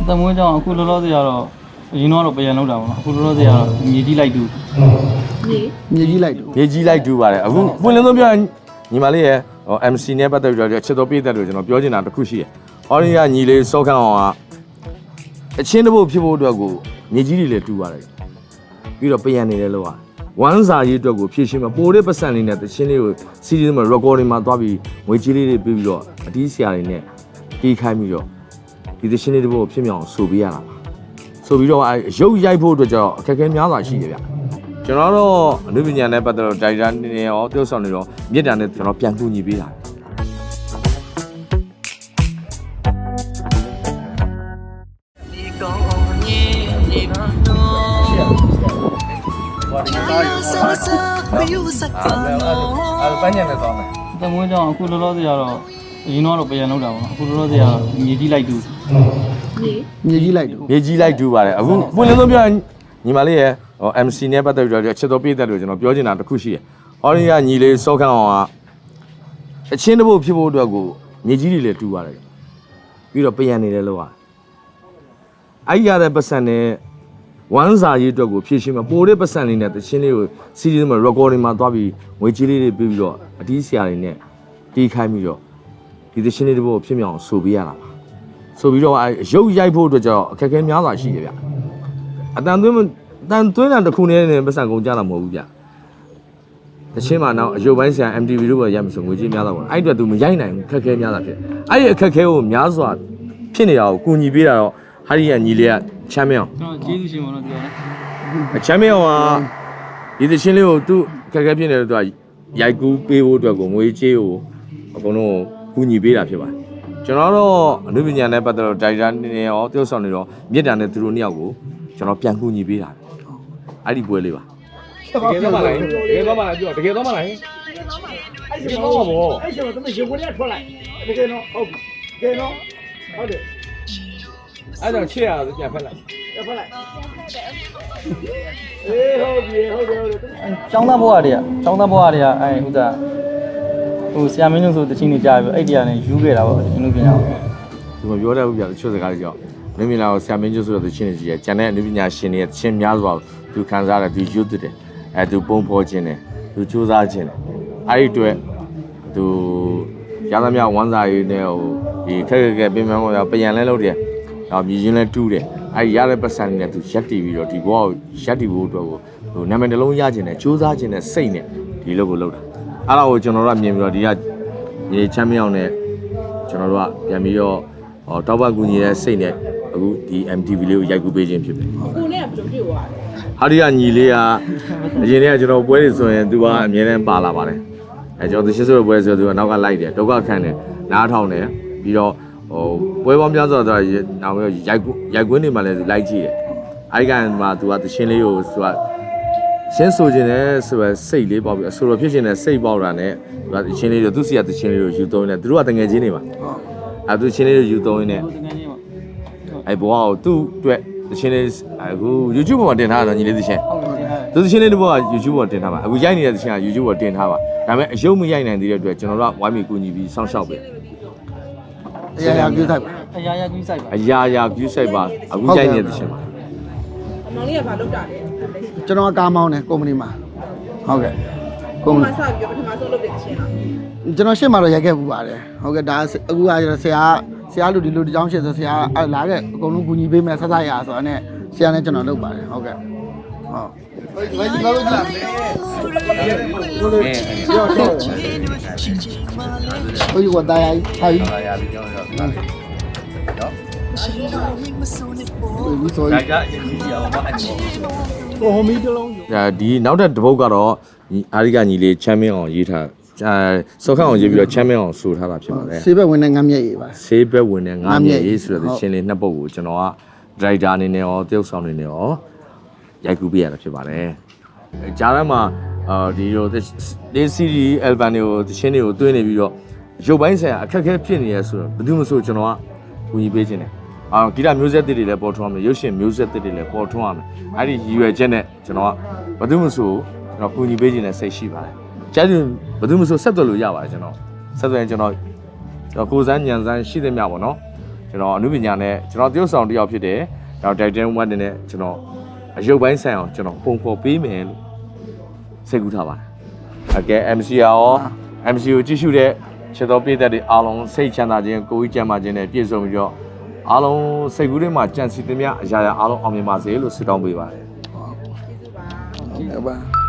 အသက်မွေးကြောင်အခုလောလောဆယ်ကတော့အရင်တော့ပြန်လောက်တာပေါ့နော်အခုလောလောဆယ်ကတော့မြေကြီးလိုက်တူမြေကြီးလိုက်တော့မြေကြီးလိုက်တူပါတယ်အခုပွင့်လင်းဆုံးပြောရင်ညီမလေးရဲ့ဟို MC နဲ့ပတ်သက်ပြီးတော့ချစ်တော်ပြည့်တဲ့လို့ကျွန်တော်ပြောချင်တာတစ်ခုရှိတယ်။ဟောဒီကညီလေးစောခန့်အောင်ကအချင်းတစ်ပုတ်ဖြစ်ဖို့အတွက်ကိုမြေကြီးတွေလည်းတူပါတယ်။ပြီးတော့ပြန်နေတယ်လို့ဟာဝမ်းစာရေးအတွက်ကိုဖြည့်ရှင်းမှာပိုတဲ့ပတ်စံလေးနဲ့တချင်းလေးကို CD မှာ recording မှာသွားပြီးငွေကြီးလေးတွေပြီးပြီးတော့အတီးဆရာတွေနဲ့တီးခိုင်းပြီးတော့ ဒီတချင်းလေးတစ်ပုတ်ဖြစ်မြောင်ဆိုပေးရတာပါ။ဆိုပြီးတော့အဲရုပ်ရိုက်ဖို့အတွက်ကျတော့အခက်အခဲများစွာရှိတယ်ဗျ။ကျွန်တော်တော့အနုပညာနဲ့ပတ်သက်တော့ဒါရိုက်တာနေရောတိုးဆောင်နေတော့မြေတံနဲ့ကျွန်တော်ပြန်ကူညီပေးတာအဲ့ပန်းညံနဲ့သွားမယ်အသက်မွေးကြောင်အခုလောလောဆယ်ကတော့ အရင်တော့ပြန်လောက်တာပေါ့နော်အခုလောလောဆယ်ကတော့မြေကြီးလိုက်တူမြေကြီးလိုက်တော့မြေကြီးလိုက်တူပါတယ်အခုပွင့်လင်းဆုံးပြောရင်ညီမလေးရဲ့ဟို MC နဲ့ပတ်သက်ပြီးတော့ချစ်တော်ပြည့်တဲ့လို့ကျွန်တော်ပြောချင်တာတစ်ခုရှိတယ်ဟောဒီကညီလေးစောခန့်အောင်ကအချင်းတစ်ပုတ်ဖြစ်ဖို့အတွက်ကိုမြေကြီးတွေလည်းတူပါတယ်ပြီးတော့ပြန်နေတယ်လို့ဟာအဲ့ဒီရတဲ့ပတ်စံနဲ့ဝမ်းစာရေးအတွက်ကိုဖြည့်ရှင်းမှာပိုတဲ့ပတ်စံလေးနဲ့တချင်းလေးကို CD မှာ recording မှာသွားပြီးငွေကြီးလေးတွေပြီးပြီးတော့အတီးဆရာတွေနဲ့တီးခိုင်းပြီးတော့ ဒီတချင်းလေးတစ်ပုတ်ဖြစ်မြောင်ဆိုပေးရတာပါဆိုပြီးတော့အဲရုပ်ရိုက်ဖို့အတွက်ကျတော့အခက်အခဲများစွာရှိတယ်ဗျအတန်သွင်းမအတန်သွင်းတာတစ်ခုနဲ့နဲ့ပတ်စံကုန်ကြတာမဟုတ်ဘူးဗျတချင်းမှာတော့အယုတ်ပိုင်းဆရာ MTV တို့ပဲရိုက်မဆိုငွေကြီးများတော့ပေါ့အဲ့အတွက် तू မရိုက်နိုင်ဘူးခက်ခဲများတာဖြစ်အဲ့ဒီအခက်အခဲကိုများစွာဖြစ်နေတာကိုကူညီပေးတာတော့ဟာရီယာညီလေးကချမ်းမြေအောင်ကျွန်တော်ကျေးဇူးရှင်ပါတော့ပြောတယ်အချမ်းမြေအောင်ကဒီတချင်းလေးကိုသူ့အခက်အခဲဖြစ်နေတဲ့သူကရိုက်ကူးပေးဖို့အတွက်ကိုငွေကြေးကိုအကုန်လုံး ကူညီပေးတာဖြစ်ပါတယ်ကျွန်တော်တော့အနုပညာနဲ့ပတ်သက်တော့ဒါရိုက်တာနေရောတိုးဆောင်နေတော့မြေတံနဲ့သူတို့နှစ်ယောက်ကိုကျွန်တော်ပြန်ကူညီပေးတာအဲ့ဒီပွဲလေးပါတကယ်တော့မလားတကယ်တော့မလားပြောတကယ်တော့မလားတကယ်တော့မလားအဲ့ဆိုတော့သမီးရေခွက်ရထွက်လိုက်တကယ်တော့ဟုတ်ပြီတကယ်တော့ဟုတ်တယ်အဲ့တော့ချစ်ရအောင်ပြန်ဖက်လိုက်ရထွက်လိုက်အေးဟုတ်ပြီဟုတ်တယ်ဟုတ်တယ်ကျောင်းသားဘဝတည်းကကျောင်းသားဘဝတည်းကအဲဟိုဒါ ဟိုဆရာမင်းတို့ဆိုတချင်းနေကြပြီအဲ့ဒီကနေယူခဲ့တာပေါ့အနုပညာကိုဒီမှာပြောတဲ့ဥပဒေတချို့စကားတွေကြောင့်မင်းမလာကိုဆရာမင်းကျဆိုတဲ့သချင်းတွေကြီးရကျန်တဲ့အနုပညာရှင်တွေရဲ့သချင်းများစွာကိုသူခံစားရတယ်သူရွတ်တယ်အဲသူပုံဖော်ခြင်းတယ်သူစူးစမ်းခြင်းတယ်အဲ့ဒီအတွက်သူရသမျှဝမ်းစာရေးနဲ့ဟိုဒီခက်ခက်ခက်ပင်ပန်းပေါ်ပြန်လဲလုပ်တယ်နောက်မြည်ချင်းလဲတူးတယ်အဲ့ဒီရတဲ့ပတ်စံတွေနဲ့သူရက်တည်ပြီးတော့ဒီဘဝကိုရက်တည်ဖို့အတွက်ကိုဟိုနာမည်တစ်လုံးရခြင်းနဲ့စူးစမ်းခြင်းနဲ့စိတ်နဲ့ဒီလုပ်ကိုလုပ်တာ အဲ့ဒါကိုကျွန်တော်တို့ကမြင်ပြီးတော့ဒီကရေချမ်းမြောင်နဲ့ကျွန်တော်တို့ကပြန်ပြီးတော့ဟောတောက်ပကူညီတဲ့စိတ်နဲ့အခုဒီ MTV လေးကိုရိုက်ကူးပေးခြင်းဖြစ်တယ်ကိုနဲ့ကဘယ်လိုပြုတ်သွားလဲ။ဟာဒီကညီလေးကအရင်တည်းကကျွန်တော်ပွဲတွေဆိုရင်သူကအမြဲတမ်းပါလာပါတယ်။အဲကျွန်တော်သရှိဆိုတဲ့ပွဲဆိုသူကနောက်ကလိုက်တယ်ဒုက္ခခံတယ်နားထောင်တယ်ပြီးတော့ဟိုပွဲပေါင်းများစွာတော့နောက်ပြီးရိုက်ကူးရိုက်ကွင်းတွေမှာလည်းသူလိုက်ကြည့်တယ်။အဲဒီကမှာသူကသရှင်လေးကိုသူက ရှင်းဆိုခြင်းနဲ့ဆိုပဲစိတ်လေးပေါက်ပြီးအဆိုတော်ဖြစ်ခြင်းနဲ့စိတ်ပေါက်တာနဲ့သူကသရှင်လေးတို့သူစီကသရှင်လေးတို့ယူသုံးနေတယ်သူတို့ကတငယ်ချင်းတွေပါ။အဲသူရှင်လေးတို့ယူသုံးနေတယ်တကယ်ကြီးပေါ့အဲဘဝကိုသူ့အတွက်သချင်းလေးအခု YouTube ပေါ်မှာတင်ထားတာညီလေးသချင်းဟုတ်တယ်တင်ထားတယ်သူသချင်းလေးတစ်ပုဒ်က YouTube ပေါ်တင်ထားပါအခုရိုက်နေတဲ့သချင်းက YouTube ပေါ်တင်ထားပါဒါပေမဲ့အယုံမရိုက်နိုင်သေးတဲ့အတွက်ကျွန်တော်တို့ကဝိုင်းမီကူညီပြီးစောင့်ရှောက်ပေးအရာရာပြုတ်ဆိုင်ပါအရာရာကြီးစိုက်ပါအရာရာ view site ပါအခုရိုက်နေတဲ့သချင်းပါအ မောင်လေးကဘာလုပ်တာလဲကျွန်တော်ကကားမောင်းတယ်ကုမ္ပဏီမှာဟုတ်ကဲ့ကုကိုမ္ပမဏီစပြီးပထမဆုံးလုပ်တဲ့ချင်းလားကျွန်တော်ရှေ့မှာတော့ရိုက်ခဲ့ပူပါတယ်ဟုတ်ကဲ့ဒါအခုကကျတော့ဆရာဆရာလူဒီလူဒီကြောင်းရှေ့ဆိုဆရာအဲ့လာခဲ့အကုန်လုံးကူညီပေးမယ်ဆက်ဆက်ရဆိုတော့နဲ့ဆရာနဲ့ကျွန်တော်လုပ်ပါတယ်ဟုတ်ကဲ့ဟုတ်ဘယ်ကြီးလောက်ကြလားဟိုကတရားကြီးဟာကြီးဟာရပြီကြောင်းရောနော် ဒီဆိုဒါကအရင်ကြီးရအောင်မအချင်ဟိုဟိုမီတလုံးဒါဒီနောက်တဲ့တစ်ပုဒ်ကတော့ညီအာရိကညီလေးချမ်းမင်းအောင်ရေးထားအဲစောခန့်အောင်ရေးပြီးတော့ချမ်းမင်းအောင်ဆိုထားတာဖြစ်ပါတယ်ဆေးဘက်ဝင်တဲ့ငမ်းမြက်ရေးပါ ဆေးဘက်ဝင်တဲ့ငါးမြက်ရေးဆိုတဲ့ဟုတ်သချင်းလေးနှစ်ပုဒ်ကိုကျွန်တော်ကဒရိုက်တာအနေနဲ့ရောတရုပ်ဆောင်အနေနဲ့ရောရိုက်ကူးပေးရတာဖြစ်ပါတယ်အဲကြားထဲမှာအာဒီလိုဒီ CD album တွေကိုသချင်းတွေကိုတွင်းနေပြီးတော့ရုပ်ပိုင်းဆိုင်ရာအခက်အခဲဖြစ်နေရဆိုတော့ဘယ်သူမှမဆိုကျွန်တော်ကကူညီပေးခြင်းတယ် အာဂီတမျိုးဆက်သစ်တွေလည်းပေါ်ထွန်းရမယ်ရုပ်ရှင်မျိုးဆက်သစ်တွေလည်းပေါ်ထွန်းရမယ်အဲ့ဒီရည်ရွယ်ချက်နဲ့ကျွန်တော်ကဘယ်သူမှမဆိုကျွန်တော်ကူညီပေးခြင်းနဲ့စိတ်ရှိပါတယ်ကြားသူဘယ်သူမှမဆိုဆက်သွယ်လို့ရပါတယ်ကျွန်တော်ဆက်သွယ်ရင်ကျွန်တော်ကျွန်တော်ကိုစန်းညံစန်းရှိသမျှပေါ့နော်ကျွန်တော်အမှုပညာနဲ့ကျွန်တော်တရုတ်ဆောင်တစ်ယောက်ဖြစ်တယ်နောက် Titan One နဲ့ကျွန်တော်အယုတ်ပိုင်းဆိုင်အောင်ကျွန်တော်ပုံဖော်ပေးမယ်လို့စိတ်ကူးထားပါတယ်အကဲ MC ရော MC ကိုကြည့်ရှုတဲ့ခြေတော်ပြည်သက်တွေအားလုံးစိတ်ချမ်းသာခြင်းကိုယ်ကြီးကျန်းမာခြင်းနဲ့ပြည့်စုံပြီးတော့ အားလုံးစိတ်ကူးထဲမှာကြံစီသမျှအရာရာအားလုံးအောင်မြင်ပါစေလို့ဆုတောင်းပေးပါတယ်ဟုတ်ကဲ့ပါ